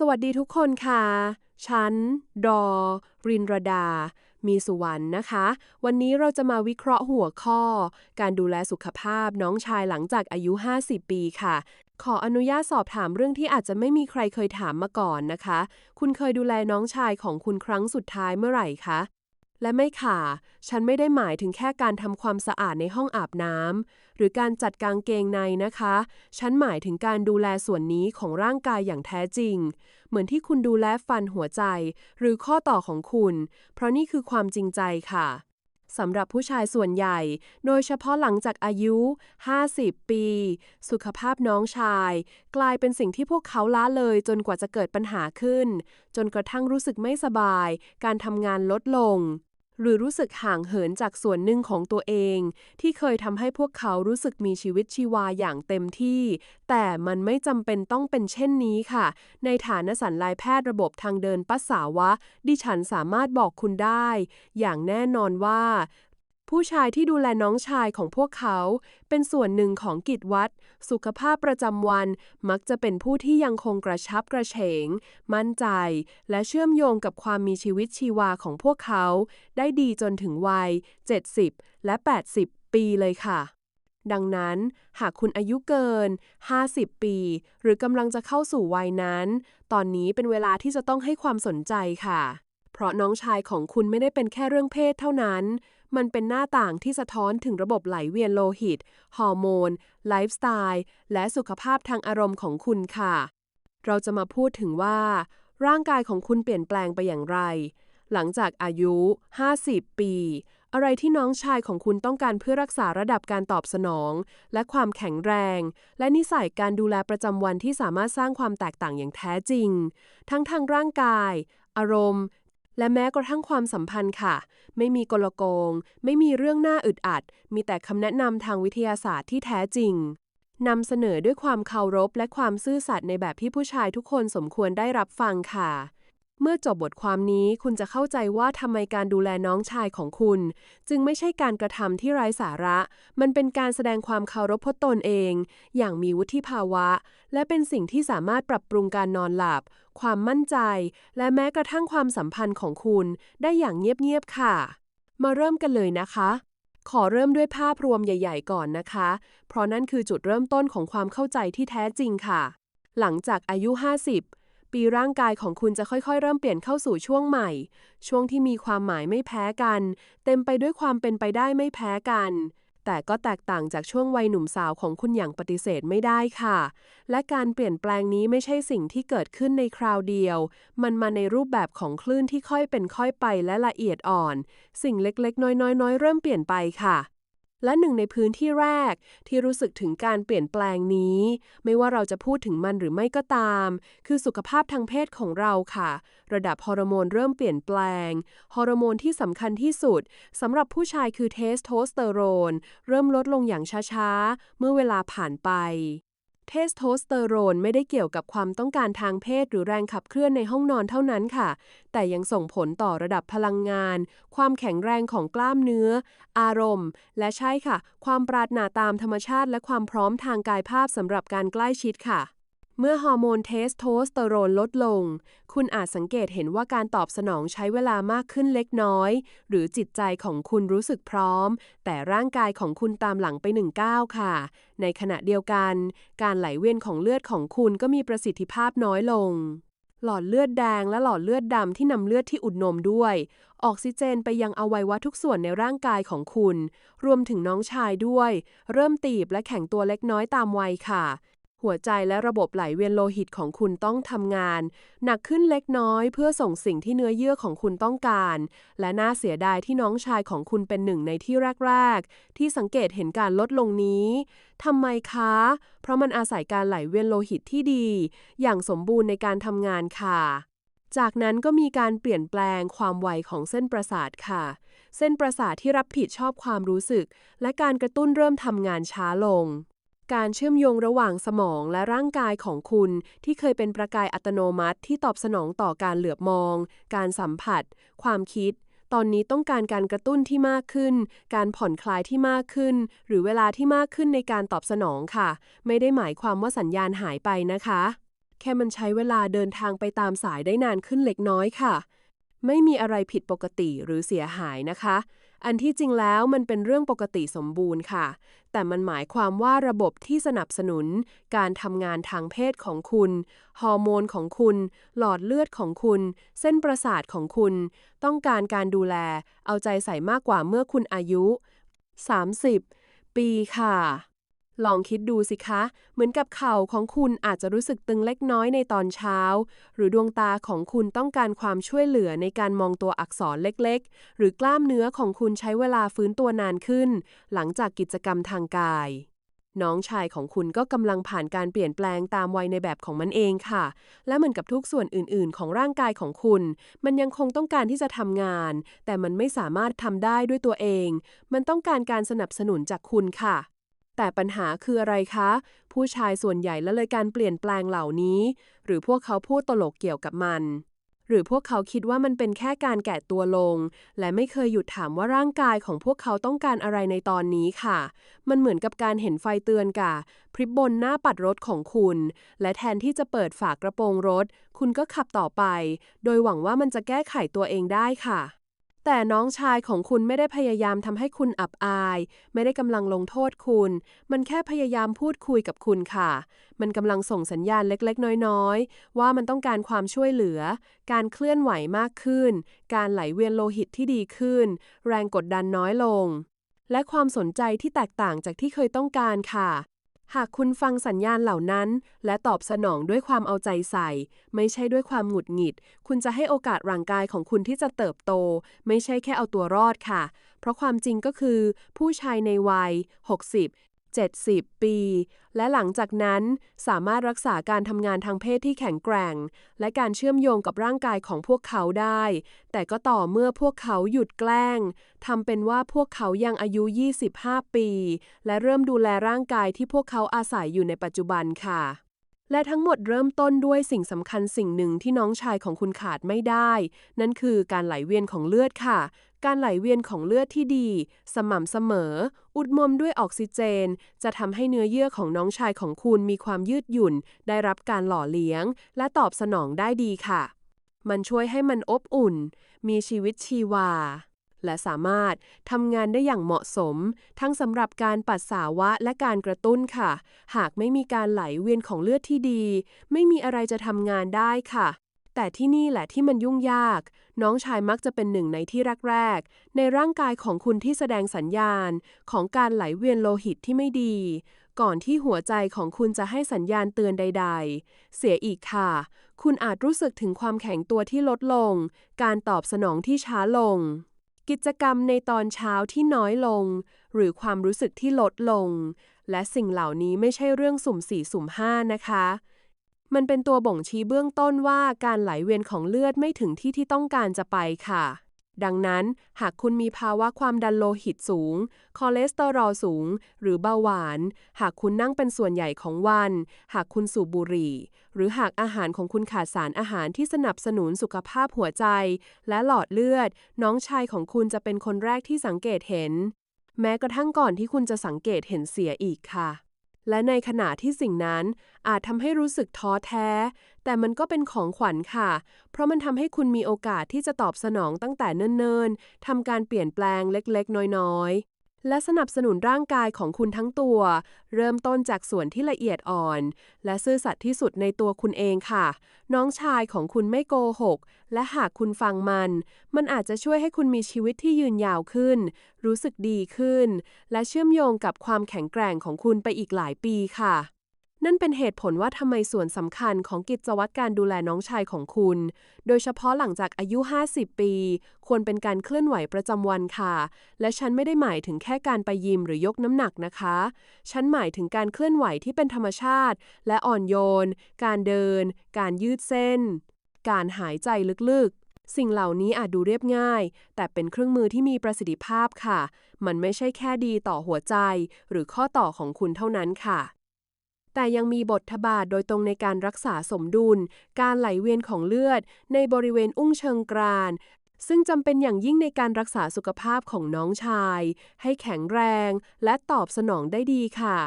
สวัสดีทุกคนค่ะ ฉัน ดอ รินรดา มีสุวรรณนะคะ วันนี้เราจะมาวิเคราะห์หัวข้อ การดูแลสุขภาพน้องชายหลังจากอายุ 50 ปีค่ะ ขออนุญาตสอบถามเรื่องที่อาจจะไม่มีใครเคยถามมาก่อนนะคะ คุณเคยดูแลน้องชายของคุณครั้งสุดท้ายเมื่อไหร่คะ และไม่ค่ะ ฉันไม่ได้หมายถึงแค่การทำความสะอาดในห้องอาบน้ำหรือการจัดกางเกงในนะคะ ฉันหมายถึงการดูแลส่วนนี้ของร่างกายอย่างแท้จริง เหมือนที่คุณดูแลฟันหัวใจ หรือข้อต่อของคุณ เพราะนี่คือความจริงใจค่ะสำหรับผู้ชายส่วนใหญ่ โดยเฉพาะหลังจากอายุ 50 ปี สุขภาพน้องชาย กลายเป็นสิ่งที่พวกเขาละเลยจนกว่าจะเกิดปัญหาขึ้น จนกระทั่งรู้สึกไม่สบาย การทำงานลดลง หรือรู้สึกห่างเหินจากส่วนหนึ่งของตัวเอง ที่เคยทำให้พวกเขารู้สึกมีชีวิตชีวาอย่างเต็มที่ แต่มันไม่จำเป็นต้องเป็นเช่นนี้ค่ะ ในฐานะสันลายแพทย์ระบบทางเดินปัสสาวะ ดิฉันสามารถบอกคุณได้ อย่างแน่นอนว่า ผู้ชายที่ดูแลน้องชายของพวกเขา เป็นส่วนหนึ่งของกิจวัตรสุขภาพประจำวัน มักจะเป็นผู้ที่ยังคงกระชับกระเฉง มั่นใจ และเชื่อมโยงกับความมีชีวิตชีวาของพวกเขา ได้ดีจนถึงวัย 70 และ 80 ปีเลยค่ะ ดังนั้น หากคุณอายุเกิน 50 ปี หรือกำลังจะเข้าสู่วัยนั้น ตอนนี้เป็นเวลาที่จะต้องให้ความสนใจค่ะ เพราะน้องชายของคุณไม่ได้เป็นแค่เรื่องเพศเท่านั้น มันเป็นหน้าต่างที่สะท้อนถึงระบบไหลเวียนโลหิต ฮอร์โมน ไลฟ์สไตล์ และสุขภาพทางอารมณ์ของคุณค่ะ เราจะมาพูดถึงว่า ร่างกายของคุณเปลี่ยนแปลงไปอย่างไร หลังจากอายุ 50 ปี อะไรที่น้องชายของคุณต้องการเพื่อรักษาระดับการตอบสนอง และความแข็งแรง และนิสัยการดูแลประจำวันที่สามารถสร้างความแตกต่างอย่างแท้จริง ทั้งทางร่างกาย อารมณ์ และแม้กระทั่งความสัมพันธ์ค่ะ ไม่มีกลโกง ไม่มีเรื่องน่าอึดอัด มีแต่คำแนะนำทางวิทยาศาสตร์ที่แท้จริงนำเสนอด้วยความเคารพและความซื่อสัตย์ในแบบที่ผู้ชายทุกคนสมควรได้รับฟังค่ะ เมื่อจบบทความนี้คุณจะเข้าใจว่าทำไมการดูแลน้องชายของคุณ จึงไม่ใช่การกระทำที่ไร้สาระ มันเป็นการแสดงความเคารพพตนเอง อย่างมีวุฒิภาวะ และเป็นสิ่งที่สามารถปรับปรุงการนอนหลับ ความมั่นใจ และแม้กระทั่งความสัมพันธ์ของคุณ ได้อย่างเงียบๆค่ะ มาเริ่มกันเลยนะคะ ขอเริ่มด้วยภาพรวมใหญ่ ๆ ก่อนนะคะ เพราะนั่นคือจุดเริ่มต้นของความเข้าใจที่แท้จริงค่ะ หลังจากอายุ 50 ปีร่างกายของคุณจะค่อยๆ เริ่มเปลี่ยนเข้าสู่ช่วงใหม่ ช่วงที่มีความหมายไม่แพ้กัน เต็มไปด้วยความเป็นไปได้ไม่แพ้กัน แต่ก็แตกต่างจากช่วงวัยหนุ่มสาวของคุณอย่างปฏิเสธไม่ได้ค่ะ และการเปลี่ยนแปลงนี้ไม่ใช่สิ่งที่เกิดขึ้นในคราวเดียว มันมาในรูปแบบของคลื่นที่ค่อยเป็นค่อยไปและละเอียดอ่อน สิ่งเล็กๆ น้อยๆ เริ่มเปลี่ยนไปค่ะ และหนึ่งในพื้นที่แรกที่รู้สึกถึงการเปลี่ยนแปลงนี้ ไม่ว่าเราจะพูดถึงมันหรือไม่ก็ตาม คือสุขภาพทางเพศของเราค่ะ ระดับฮอร์โมนเริ่มเปลี่ยนแปลง ฮอร์โมนที่สำคัญที่สุดสำหรับผู้ชายคือเทสโทสเตอโรน เริ่มลดลงอย่างช้า ๆ เมื่อเวลาผ่านไป เทสโทสเตอโรนไม่ได้เกี่ยวกับความต้องการทางเพศหรือแรงขับเคลื่อนในห้องนอนเท่านั้นค่ะ แต่ยังส่งผลต่อระดับพลังงาน ความแข็งแรงของกล้ามเนื้อ อารมณ์ และใช่ค่ะ ความปรารถนาตามธรรมชาติ และความพร้อมทางกายภาพสำหรับการใกล้ชิดค่ะ เมื่อฮอร์โมนเทสโทสเตอโรนลดลง คุณอาจสังเกตเห็นว่าการตอบสนองใช้เวลามากขึ้นเล็กน้อย หรือจิตใจของคุณรู้สึกพร้อม แต่ร่างกายของคุณตามหลังไปหนึ่งก้าวค่ะ ในขณะเดียวกัน การไหลเวียนของเลือดของคุณก็มีประสิทธิภาพน้อยลง หลอดเลือดแดงและหลอดเลือดดำที่นำเลือดที่อุดนมด้วย ออกซิเจนไปยังอวัยวะทุกส่วนในร่างกายของคุณ รวมถึงน้องชายด้วย เริ่มตีบและแข็งตัวเล็กน้อยตามวัยค่ะ หัวใจและระบบไหลเวียนโลหิตของคุณต้องทำงาน หนักขึ้นเล็กน้อยเพื่อส่งสิ่งที่เนื้อเยื่อของคุณต้องการ และน่าเสียดายที่น้องชายของคุณเป็นหนึ่งในที่แรก ๆ ที่สังเกตเห็นการลดลงนี้ทำไมคะ เพราะมันอาศัยการไหลเวียนโลหิตที่ดี อย่างสมบูรณ์ในการทำงานค่ะ จากนั้นก็มีการเปลี่ยนแปลงความไวของเส้นประสาทค่ะ เส้นประสาทที่รับผิดชอบความรู้สึก และการกระตุ้นเริ่มทำงานช้าลง การเชื่อมโยงระหว่างสมองและร่างกายของคุณที่เคยเป็นประกายอัตโนมัติที่ตอบสนองต่อการเหลือบมอง การสัมผัส ความคิด ตอนนี้ต้องการการกระตุ้นที่มากขึ้น การผ่อนคลายที่มากขึ้น หรือเวลาที่มากขึ้นในการตอบสนองค่ะ ไม่ได้หมายความว่าสัญญาณหายไปนะคะ แค่มันใช้เวลาเดินทางไปตามสายได้นานขึ้นเล็กน้อยค่ะ ไม่มีอะไรผิดปกติหรือเสียหายนะคะ อันที่จริงแล้วมันเป็นเรื่องปกติสมบูรณ์ค่ะ แต่มันหมายความว่าระบบที่สนับสนุน การทำงานทางเพศของคุณ ฮอร์โมนของคุณ หลอดเลือดของคุณ เส้นประสาทของคุณ ต้องการการดูแล เอาใจใส่มากกว่าเมื่อคุณอายุ 30 ปีค่ะ ลองคิดดูสิคะ เหมือนกับเข่าของคุณอาจจะรู้สึกตึงเล็กน้อยในตอนเช้า หรือดวงตาของคุณต้องการความช่วยเหลือในการมองตัวอักษรเล็กๆ หรือกล้ามเนื้อของคุณใช้เวลาฟื้นตัวนานขึ้น หลังจากกิจกรรมทางกาย น้องชายของคุณก็กำลังผ่านการเปลี่ยนแปลงตามวัยในแบบของมันเองค่ะ และเหมือนกับทุกส่วนอื่น ๆ ของร่างกายของคุณ มันยังคงต้องการที่จะทำงาน แต่มันไม่สามารถทำได้ด้วยตัวเอง มันต้องการการสนับสนุนจากคุณค่ะ แต่ปัญหาคืออะไรคะ ผู้ชายส่วนใหญ่ละเลยการเปลี่ยนแปลงเหล่านี้ หรือพวกเขาพูดตลกเกี่ยวกับมัน หรือพวกเขาคิดว่ามันเป็นแค่การแกะตัวลง และไม่เคยหยุดถามว่าร่างกายของพวกเขาต้องการอะไรในตอนนี้ค่ะ มันเหมือนกับการเห็นไฟเตือนกะพริบบนหน้าปัดรถของคุณ และแทนที่จะเปิดฝากระโปรงรถ คุณก็ขับต่อไป โดยหวังว่ามันจะแก้ไขตัวเองได้ค่ะ แต่น้องชายของคุณไม่ได้พยายามทำให้คุณอับอาย ไม่ได้กำลังลงโทษคุณ มันแค่พยายามพูดคุยกับคุณค่ะ มันกำลังส่งสัญญาณเล็กๆ น้อยๆ ว่ามันต้องการความช่วยเหลือ การเคลื่อนไหวมากขึ้น การไหลเวียนโลหิตที่ดีขึ้น แรงกดดันน้อยลง และความสนใจที่แตกต่างจากที่เคยต้องการค่ะ หากคุณฟังสัญญาณเหล่านั้น และตอบสนองด้วยความเอาใจใส่ ไม่ใช่ด้วยความหงุดหงิด คุณจะให้โอกาสร่างกายของคุณที่จะเติบโต ไม่ใช่แค่เอาตัวรอดค่ะ เพราะความจริงก็คือ ผู้ชายในวัย 60 70 ปี และหลังจากนั้นสามารถรักษาการทำงานทางเพศที่แข็งแกร่ง และการเชื่อมโยงกับร่างกายของพวกเขาได้ แต่ก็ต่อเมื่อพวกเขาหยุดแกล้งทำเป็นว่าพวกเขายังอายุ 25 ปี และเริ่มดูแลร่างกายที่พวกเขาอาศัยอยู่ในปัจจุบันค่ะ และทั้งหมดเริ่มต้นด้วยสิ่งสำคัญสิ่งหนึ่งที่น้องชายของคุณขาดไม่ได้ นั่นคือการไหลเวียนของเลือดค่ะ การไหลเวียนของเลือดที่ดี สม่ำเสมอ อุดมมด้วยออกซิเจน จะทำให้เนื้อเยื่อของน้องชายของคุณมีความยืดหยุ่น ได้รับการหล่อเลี้ยง และตอบสนองได้ดีค่ะ มันช่วยให้มันอบอุ่น มีชีวิตชีวา และสามารถทำงานได้อย่างเหมาะสม ทั้งสำหรับการปัสสาวะและการกระตุ้นค่ะ หากไม่มีการไหลเวียนของเลือดที่ดี ไม่มีอะไรจะทำงานได้ค่ะแต่ที่นี่แหละที่มันยุ่งยาก น้องชายมักจะเป็นหนึ่งในที่แรกๆในร่างกายของคุณที่แสดงสัญญาณ ของการไหลเวียนโลหิตที่ไม่ดี ก่อนที่หัวใจของคุณจะให้สัญญาณเตือนใด ๆ เสียอีกค่ะ คุณอาจรู้สึกถึงความแข็งตัวที่ลดลง การตอบสนองที่ช้าลง กิจกรรมในตอนเช้าที่น้อยลง หรือความรู้สึกที่ลดลง และสิ่งเหล่านี้ไม่ใช่เรื่องสุ่มสี่สุ่มห้านะคะ มันเป็นตัวบ่งชี้เบื้องต้นว่าการไหลเวียนของเลือดไม่ถึงที่ที่ต้องการจะไปค่ะ ดังนั้นหากคุณมีภาวะความดันโลหิตสูง คอเลสเตอรอลสูง หรือเบาหวาน หากคุณนั่งเป็นส่วนใหญ่ของวัน หากคุณสูบบุหรี่ หรือหากอาหารของคุณขาดสารอาหารที่สนับสนุนสุขภาพหัวใจ และหลอดเลือด น้องชายของคุณจะเป็นคนแรกที่สังเกตเห็น แม้กระทั่งก่อนที่คุณจะสังเกตเห็นเสียอีกค่ะ และในขณะที่สิ่งนั้นอาจทำให้รู้สึกท้อแท้ แต่มันก็เป็นของขวัญค่ะ เพราะมันทำให้คุณมีโอกาสที่จะตอบสนองตั้งแต่เนิ่นๆทำการเปลี่ยนแปลงเล็กๆ น้อยๆ และสนับสนุนร่างกายของคุณทั้งตัว เริ่มต้นจากส่วนที่ละเอียดอ่อน และซื่อสัตย์ที่สุดในตัวคุณเองค่ะ น้องชายของคุณไม่โกหก และหากคุณฟังมัน มันอาจจะช่วยให้คุณมีชีวิตที่ยืนยาวขึ้น รู้สึกดีขึ้น และเชื่อมโยงกับความแข็งแกร่งของคุณไปอีกหลายปีค่ะ นั่นเป็นเหตุผลว่าทำไมส่วนสำคัญของกิจวัตรการดูแลน้องชายของคุณ โดยเฉพาะหลังจากอายุ 50 ปี ควรเป็นการเคลื่อนไหวประจำวันค่ะ และฉันไม่ได้หมายถึงแค่การไปยิมหรือยกน้ำหนักนะคะ ฉันหมายถึงการเคลื่อนไหวที่เป็นธรรมชาติ และอ่อนโยน การเดิน การยืดเส้น การหายใจลึกๆสิ่งเหล่านี้อาจดูเรียบง่าย แต่เป็นเครื่องมือที่มีประสิทธิภาพค่ะ มันไม่ใช่แค่ดีต่อหัวใจ หรือข้อต่อของคุณเท่านั้นค่ะ แต่ยังมีบททบาทโดยตรงในการรักษาสมดุล การไหลเวียนของเลือด ในบริเวณอุ้งเชิงกรานซึ่งจำเป็นอย่างยิ่งในการรักษาสุขภาพของน้องชาย ให้แข็งแรง และตอบสนองได้ดีค่ะ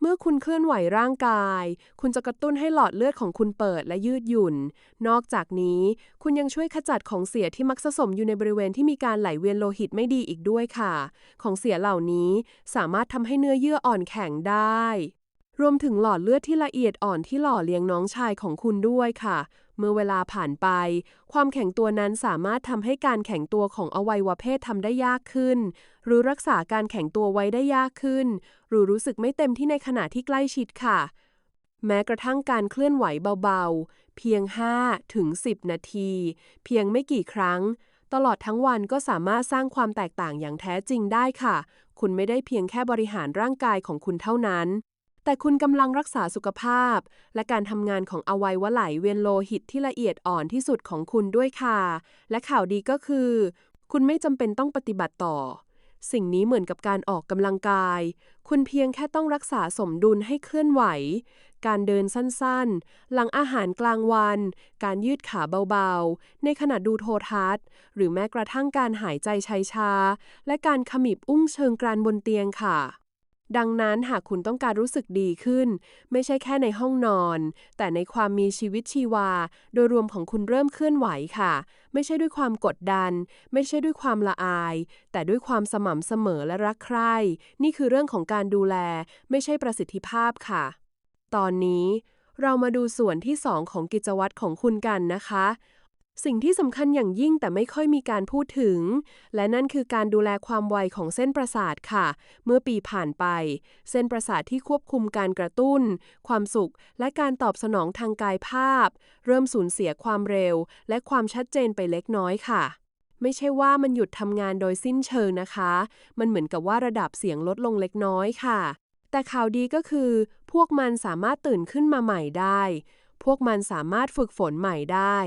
เมื่อคุณเคลื่อนไหวร่างกาย คุณจะกระตุ้นให้หลอดเลือดของคุณเปิดและยืดหยุ่น นอกจากนี้ คุณยังช่วยขจัดของเสียที่มักสะสมอยู่ในบริเวณที่มีการไหลเวียนโลหิตไม่ดีอีกด้วยค่ะ ของเสียเหล่านี้สามารถทำให้เนื้อเยื่ออ่อนแข็งได้ รวมถึงหลอดเลือดที่ละเอียดอ่อนที่หล่อเลี้ยงน้องชายของคุณด้วยค่ะ เมื่อเวลาผ่านไป ความแข็งตัวนั้นสามารถทำให้การแข็งตัวของอวัยวะเพศทำได้ยากขึ้น หรือรักษาการแข็งตัวไว้ได้ยากขึ้น หรือรู้สึกไม่เต็มที่ในขณะที่ใกล้ชิดค่ะ แม้กระทั่งการเคลื่อนไหวเบาๆ เพียง 5 ถึง 10 นาที เพียงไม่กี่ครั้ง ตลอดทั้งวันก็สามารถสร้างความแตกต่างอย่างแท้จริงได้ค่ะ คุณไม่ได้เพียงแค่บริหารร่างกายของคุณเท่านั้น แต่คุณกำลังรักษาสุขภาพ และการทำงานของอวัยวะไหลเวียนโลหิตที่ละเอียดอ่อนที่สุดของคุณด้วยค่ะ และข่าวดีก็คือ คุณไม่จำเป็นต้องปฏิบัติต่อ สิ่งนี้เหมือนกับการออกกำลังกาย คุณเพียงแค่ต้องรักษาสมดุลให้เคลื่อนไหว การเดินสั้นๆ หลังอาหารกลางวัน การยืดขาเบาๆ ในขณะดูโทรทัศน์ หรือแม้กระทั่งการหายใจช้าๆและการขมิบอุ้งเชิงกรานบนเตียงค่ะ ดังนั้นหากคุณต้องการรู้สึกดีขึ้น ไม่ใช่แค่ในห้องนอน แต่ในความมีชีวิตชีวา โดยรวมของคุณเริ่มเคลื่อนไหวค่ะ ไม่ใช่ด้วยความกดดัน ไม่ใช่ด้วยความละอาย แต่ด้วยความสม่ำเสมอและรักใคร่ นี่คือเรื่องของการดูแล ไม่ใช่ประสิทธิภาพค่ะ ตอนนี้ เรามาดูส่วนที่ 2 ของกิจวัตรของคุณกันนะคะ สิ่งที่สำคัญอย่างยิ่งแต่ไม่ค่อยมีการพูดถึง และนั่นคือการดูแลความไวของเส้นประสาทค่ะ เมื่อปีผ่านไป เส้นประสาทที่ควบคุมการกระตุ้น ความสุข และการตอบสนองทางกายภาพ เริ่มสูญเสียความเร็ว และความชัดเจนไปเล็กน้อยค่ะ ไม่ใช่ว่ามันหยุดทำงานโดยสิ้นเชิงนะคะ มันเหมือนกับว่าระดับเสียงลดลงเล็กน้อยค่ะแต่ข่าวดีก็คือ พวกมันสามารถตื่นขึ้นมาใหม่ได้ พวกมันสามารถฝึกฝนใหม่ได้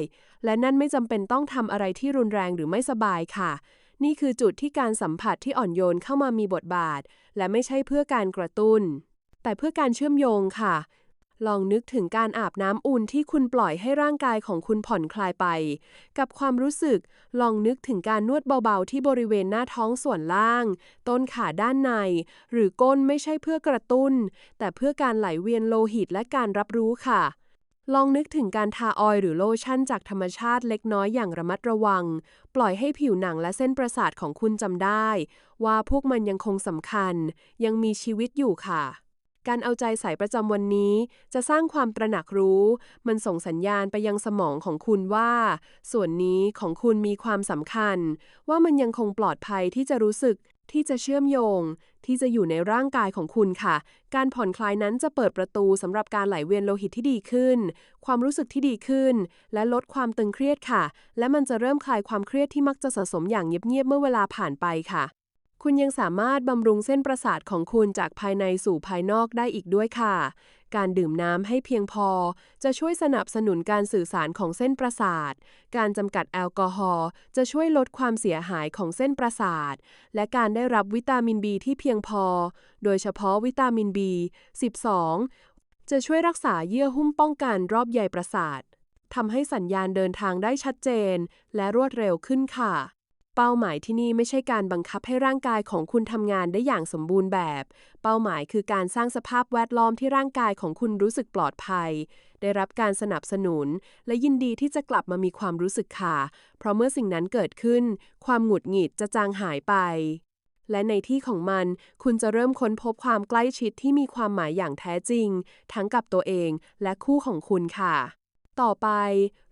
และนั่นไม่จำเป็นต้องทำอะไรที่รุนแรงหรือไม่สบายค่ะ นี่คือจุดที่การสัมผัสที่อ่อนโยนเข้ามามีบทบาท และไม่ใช่เพื่อการกระตุ้น แต่เพื่อการเชื่อมโยงค่ะ ลองนึกถึงการอาบน้ำอุ่นที่คุณปล่อยให้ร่างกายของคุณผ่อนคลายไป กับความรู้สึก ลองนึกถึงการนวดเบาๆ ที่บริเวณหน้าท้องส่วนล่าง ต้นขาด้านใน หรือก้นไม่ใช่เพื่อกระตุ้น แต่เพื่อการไหลเวียนโลหิตและการรับรู้ค่ะ ลองนึกถึงการทาออยล์หรือโลชั่นจากธรรมชาติเล็กน้อยอย่างระมัดระวัง ปล่อยให้ผิวหนังและเส้นประสาทของคุณจำได้ ว่าพวกมันยังคงสำคัญ ยังมีชีวิตอยู่ค่ะ การเอาใจใส่ประจำวันนี้ จะสร้างความตระหนักรู้ มันส่งสัญญาณไปยังสมองของคุณว่า ส่วนนี้ของคุณมีความสำคัญ ว่ามันยังคงปลอดภัยที่จะรู้สึก ที่จะเชื่อมโยง ที่จะอยู่ในร่างกายของคุณค่ะ การผ่อนคลายนั้นจะเปิดประตูสำหรับการไหลเวียนโลหิตที่ดีขึ้น ความรู้สึกที่ดีขึ้น และลดความตึงเครียดค่ะ และมันจะเริ่มคลายความเครียดที่มักจะสะสมอย่างเงียบๆเมื่อเวลาผ่านไปค่ะ คุณยังสามารถบำรุงเส้นประสาทของคุณจากภายในสู่ภายนอกได้อีกด้วยค่ะ การดื่มน้ำให้เพียงพอ จะช่วยสนับสนุนการสื่อสารของเส้นประสาท การจำกัดแอลกอฮอล์จะช่วยลดความเสียหายของเส้นประสาท และการได้รับวิตามิน B ที่เพียงพอ โดยเฉพาะวิตามิน B 12 จะช่วยรักษาเยื่อหุ้มป้องกันรอบใยประสาททำให้สัญญาณเดินทางได้ชัดเจน และรวดเร็วขึ้นค่ะ เป้าหมายที่นี่ไม่ใช่การบังคับให้ร่างกายของคุณทำงานได้อย่างสมบูรณ์แบบ เป้าหมายคือการสร้างสภาพแวดล้อมที่ร่างกายของคุณรู้สึกปลอดภัย ได้รับการสนับสนุน และยินดีที่จะกลับมามีความรู้สึกค่ะ เพราะเมื่อสิ่งนั้นเกิดขึ้น ความหงุดหงิดจะจางหายไป และในที่ของมัน คุณจะเริ่มค้นพบความใกล้ชิดที่มีความหมายอย่างแท้จริง ทั้งกับตัวเองและคู่ของคุณค่ะต่อไป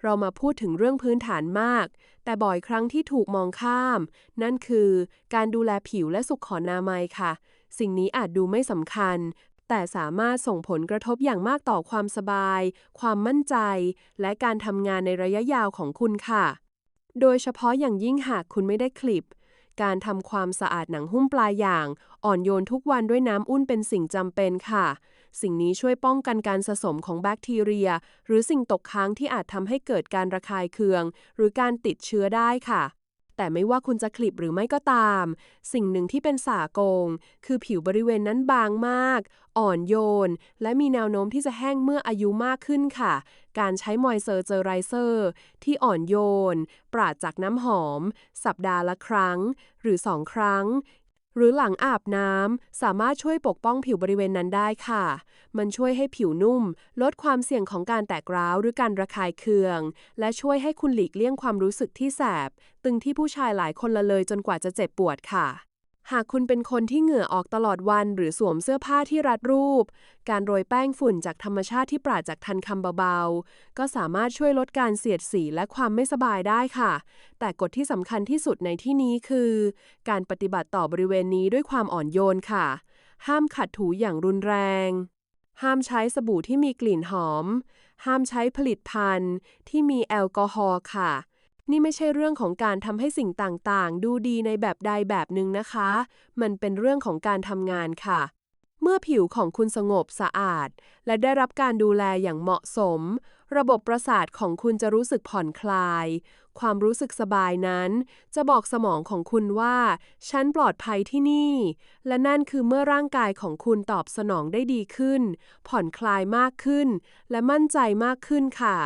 เรามาพูดถึงเรื่องพื้นฐานมาก แต่บ่อยครั้งที่ถูกมองข้าม นั่นคือการดูแลผิวและสุขขอนามัยค่ะ สิ่งนี้อาจดูไม่สำคัญ แต่สามารถส่งผลกระทบอย่างมากต่อความสบาย ความมั่นใจ และการทำงานในระยะยาวของคุณค่ะ โดยเฉพาะอย่างยิ่งหากคุณไม่ได้คลิป การทำความสะอาดหนังหุ้มปลายอย่าง อ่อนโยนทุกวันด้วยน้ำอุ่นเป็นสิ่งจำเป็นค่ะ สิ่งนี้ช่วยป้องกันการสะสมของแบคทีเรีย หรือสิ่งตกค้างที่อาจทำให้เกิดการระคายเคือง หรือการติดเชื้อได้ค่ะ แต่ไม่ว่าคุณจะคลิปหรือไม่ก็ตาม สิ่งหนึ่งที่เป็นสากง คือผิวบริเวณนั้นบางมาก อ่อนโยน และมีแนวโน้มที่จะแห้งเมื่ออายุมากขึ้นค่ะ การใช้มอยเซอร์เจอไรเซอร์ ที่อ่อนโยน ปราดจากน้ำหอม สัปดาห์ละครั้ง หรือ2ครั้ง หรือหลังอาบน้ำสามารถช่วยปกป้องผิวบริเวณนั้นได้ค่ะ มันช่วยให้ผิวนุ่ม ลดความเสี่ยงของการแตกร้าวหรือการระคายเคือง และช่วยให้คุณหลีกเลี่ยงความรู้สึกที่แสบ ตึงที่ผู้ชายหลายคนละเลยจนกว่าจะเจ็บปวดค่ะ หากคุณเป็นคนที่เหงื่อออกตลอดวัน หรือสวมเสื้อผ้าที่รัดรูป การโรยแป้งฝุ่นจากธรรมชาติที่ปราศจากทันคำเบาๆ ก็สามารถช่วยลดการเสียดสีและความไม่สบายได้ค่ะ แต่กฎที่สำคัญที่สุดในที่นี้คือ การปฏิบัติต่อบริเวณนี้ด้วยความอ่อนโยนค่ะ ห้ามขัดถูอย่างรุนแรง ห้ามใช้สบู่ที่มีกลิ่นหอม ห้ามใช้ผลิตภัณฑ์ที่มีแอลกอฮอล์ค่ะ นี่ไม่ใช่เรื่องของการทำให้สิ่งต่างๆ ดูดีในแบบใดแบบหนึ่งนะคะ มันเป็นเรื่องของการทำงานค่ะ เมื่อผิวของคุณสงบสะอาด และได้รับการดูแลอย่างเหมาะสม ระบบประสาทของคุณจะรู้สึกผ่อนคลาย ความรู้สึกสบายนั้น จะบอกสมองของคุณว่า ฉันปลอดภัยที่นี่ และนั่นคือเมื่อร่างกายของคุณตอบสนองได้ดีขึ้น ผ่อนคลายมากขึ้น และมั่นใจมากขึ้นค่ะ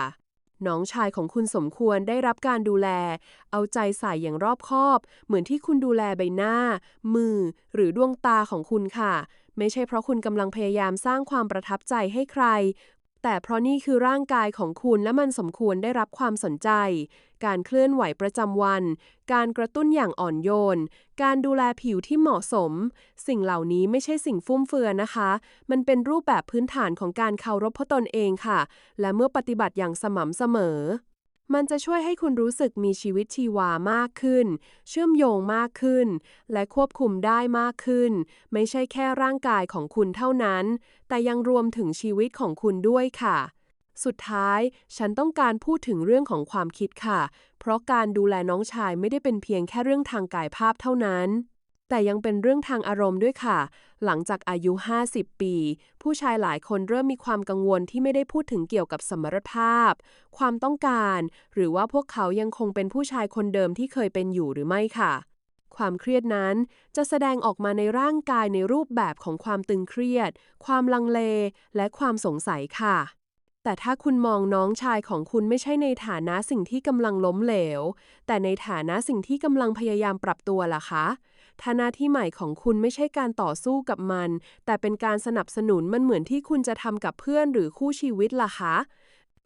น้องชายของคุณสมควรได้รับการดูแล เอาใจใส่อย่างรอบคอบ เหมือนที่คุณดูแลใบหน้า มือ หรือดวงตาของคุณค่ะ ไม่ใช่เพราะคุณกำลังพยายามสร้างความประทับใจให้ใคร แต่เพราะนี่คือร่างกายของคุณและมันสมควรได้รับความสนใจ การเคลื่อนไหวประจำวัน การกระตุ้นอย่างอ่อนโยน การดูแลผิวที่เหมาะสม สิ่งเหล่านี้ไม่ใช่สิ่งฟุ่มเฟือยนะคะ มันเป็นรูปแบบพื้นฐานของการเคารพตนเองค่ะ และเมื่อปฏิบัติอย่างสม่ำเสมอ มันจะช่วยให้คุณรู้สึกมีชีวิตชีวามากขึ้น เชื่อมโยงมากขึ้น และควบคุมได้มากขึ้น ไม่ใช่แค่ร่างกายของคุณเท่านั้น แต่ยังรวมถึงชีวิตของคุณด้วยค่ะ สุดท้าย ฉันต้องการพูดถึงเรื่องของความคิดค่ะ เพราะการดูแลน้องชายไม่ได้เป็นเพียงแค่เรื่องทางกายภาพเท่านั้น แต่ยังเป็นเรื่องทางอารมณ์ด้วยค่ะ หลังจากอายุ 50 ปี ผู้ชายหลายคนเริ่มมีความกังวลที่ไม่ได้พูดถึงเกี่ยวกับสมรรถภาพ ความต้องการ หรือว่าพวกเขายังคงเป็นผู้ชายคนเดิมที่เคยเป็นอยู่หรือไม่ค่ะ ความเครียดนั้นจะแสดงออกมาในร่างกายในรูปแบบของความตึงเครียด ความลังเล และความสงสัยค่ะแต่ถ้าคุณมองน้องชายของคุณไม่ใช่ในฐานะสิ่งที่กำลังล้มเหลว แต่ในฐานะสิ่งที่กำลังพยายามปรับตัวล่ะคะ ถ้าหน้าที่ใหม่ของคุณไม่ใช่การต่อสู้กับมัน แต่เป็นการสนับสนุนมันเหมือนที่คุณจะทำกับเพื่อนหรือคู่ชีวิตล่ะคะ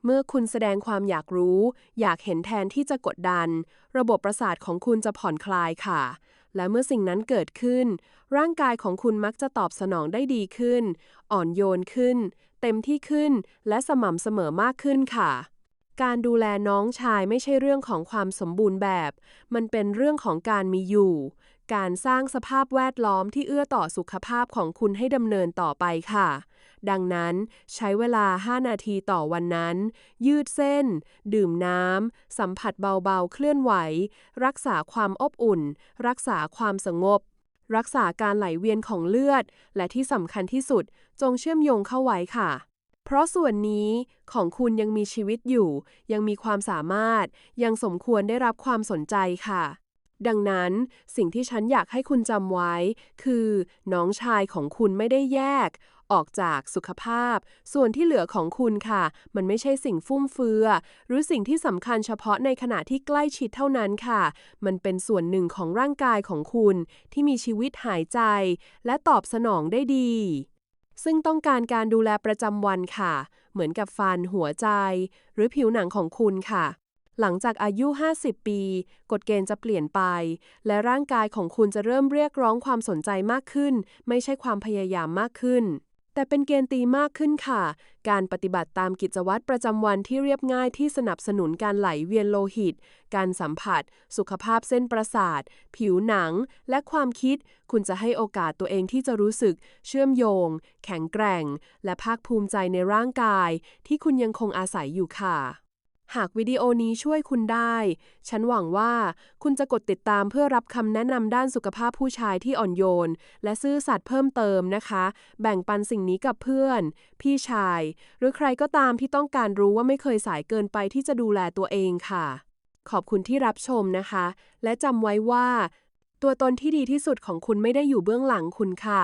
เมื่อคุณแสดงความอยากรู้ อยากเห็นแทนที่จะกดดัน ระบบประสาทของคุณจะผ่อนคลายค่ะ และเมื่อสิ่งนั้นเกิดขึ้น ร่างกายของคุณมักจะตอบสนองได้ดีขึ้น อ่อนโยนขึ้น เต็มที่ขึ้น และสม่ำเสมอมากขึ้นค่ะ การดูแลน้องชายไม่ใช่เรื่องของความสมบูรณ์แบบ มันเป็นเรื่องของการมีอยู่ การสร้างสภาพแวดล้อมที่เอื้อต่อสุขภาพของคุณให้ดำเนินต่อไปค่ะ ดังนั้นใช้เวลา 5 นาทีต่อวันนั้น ยืดเส้น ดื่มน้ำ สัมผัสเบาๆ เคลื่อนไหว รักษาความอบอุ่น รักษาความสงบ รักษาการไหลเวียนของเลือด และที่สำคัญที่สุด จงเชื่อมโยงเข้าไว้ค่ะเพราะส่วนนี้ของคุณยังมีชีวิตอยู่ ยังมีความสามารถ ยังสมควรได้รับความสนใจค่ะ ดังนั้นสิ่งที่ฉันอยากให้คุณจำไว้ คือ น้องชายของคุณไม่ได้แยก ออกจากสุขภาพ ส่วนที่เหลือของคุณค่ะ มันไม่ใช่สิ่งฟุ่มเฟือ หรือสิ่งที่สำคัญเฉพาะในขณะที่ใกล้ชิดเท่านั้นค่ะ มันเป็นส่วนหนึ่งของร่างกายของคุณ ที่มีชีวิตหายใจ และตอบสนองได้ดี ซึ่งต้องการการดูแลประจำวันค่ะ เหมือนกับฟันหัวใจ หรือผิวหนังของคุณค่ะ หลังจากอายุ 50 ปี กฎเกณฑ์จะเปลี่ยนไป และร่างกายของคุณจะเริ่มเรียกร้องความสนใจมากขึ้น ไม่ใช่ความพยายามมากขึ้น แต่เป็นเกณฑ์ตีมากขึ้นค่ะ การปฏิบัติตามกิจวัตรประจำวันที่เรียบง่ายที่สนับสนุนการไหลเวียนโลหิต การสัมผัส สุขภาพเส้นประสาท ผิวหนัง และความคิด คุณจะให้โอกาสตัวเองที่จะรู้สึก เชื่อมโยง แข็งแกร่ง และภาคภูมิใจในร่างกาย ที่คุณยังคงอาศัยอยู่ค่ะ หากวิดีโอนี้ช่วยคุณได้ ฉันหวังว่าคุณจะกดติดตามเพื่อรับคำแนะนำด้านสุขภาพผู้ชายที่อ่อนโยน และซื่อสัตย์เพิ่มเติมนะคะ แบ่งปันสิ่งนี้กับเพื่อน พี่ชาย หรือใครก็ตามที่ต้องการรู้ว่าไม่เคยสายเกินไปที่จะดูแลตัวเองค่ะ ขอบคุณที่รับชมนะคะ และจำไว้ว่า ตัวตนที่ดีที่สุดของคุณไม่ได้อยู่เบื้องหลังคุณค่ะ